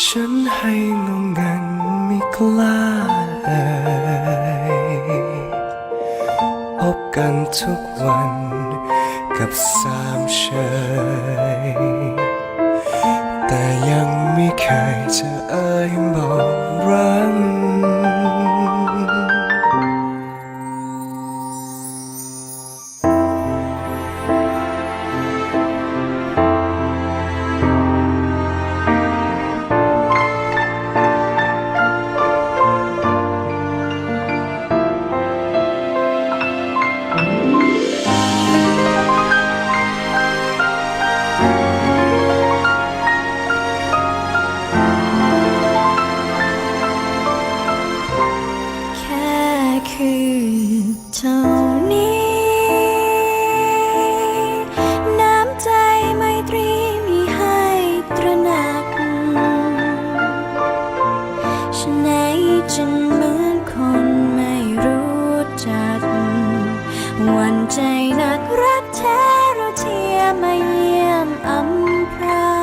ฉันให้งงงันไม่กล้าเอ่ยพบกันทุกวันกับสามเชยแต่ยังไม่เคยจะเอ่ยบอก จะเหมือนคนไม่รู้จักหวันใจนักรักแท้เราเทียมมาเยี่ยมอำพรา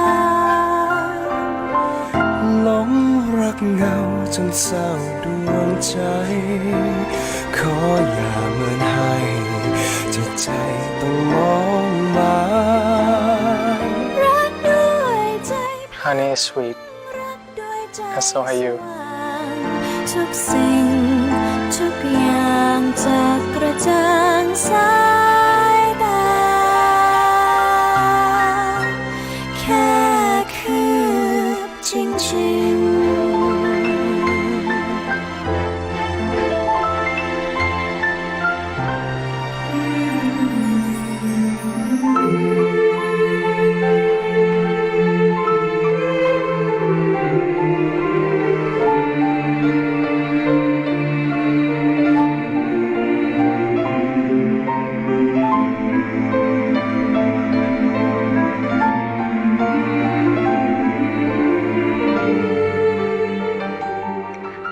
งหลงรักเงาจนเศร้าดวงใจ ขออย่าเหมือนให้จิตใจต้องมองหมายรักด้วยใจ Honey is sweet รักด้วยใจ And so are you ทุกสิ่ง ทุกอย่างจะกระจ่างสายตา แค่คือจริง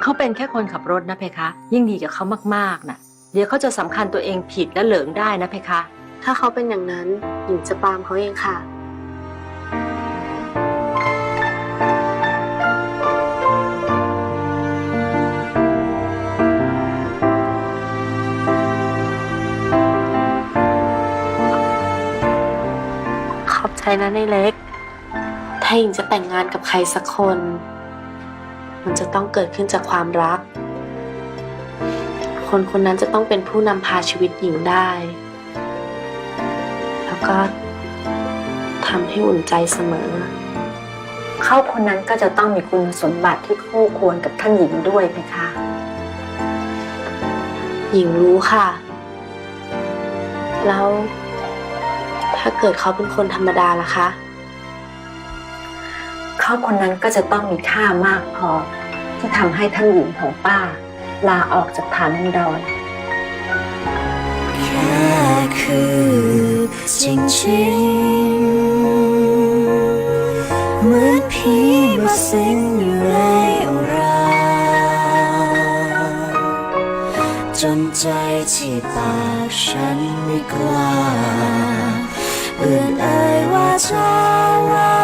เขาเป็นแค่คนขับรถนะเพคะ ยิ่งดีกับเขามากๆนะเดี๋ยวเขาจะสำคัญตัวเองผิดและเหลิงได้นะเพคะ ถ้าเขาเป็นอย่างนั้นหญิงจะปรามเขาเองค่ะ ขอบใจนะในเล็ก ถ้าหญิงจะแต่งงานกับใครสักคน มันจะต้องเกิดขึ้นจากความรัก คนคนนั้นจะต้องเป็นผู้นำพาชีวิตหญิงได้ แล้วก็ทำให้อุ่นใจเสมอ เขาคนนั้นก็จะต้องมีคุณสมบัติที่คู่ควรกับท่านหญิงด้วยเพคะ หญิงรู้ค่ะ แล้วถ้าเกิดเขาเป็นคนธรรมดาล่ะคะ เขาคนนั้นก็จะต้องมีค่ามากพอ ที่ทำให้ท่านหญิงของป้า ลาออกจากฐานันดรแค่คือจริงๆเหมือนผีมาสิงอยู่ในอุราจนใจที่ปากฉันไม่กล้าเอื่อนเอ่ยว่าเธอรั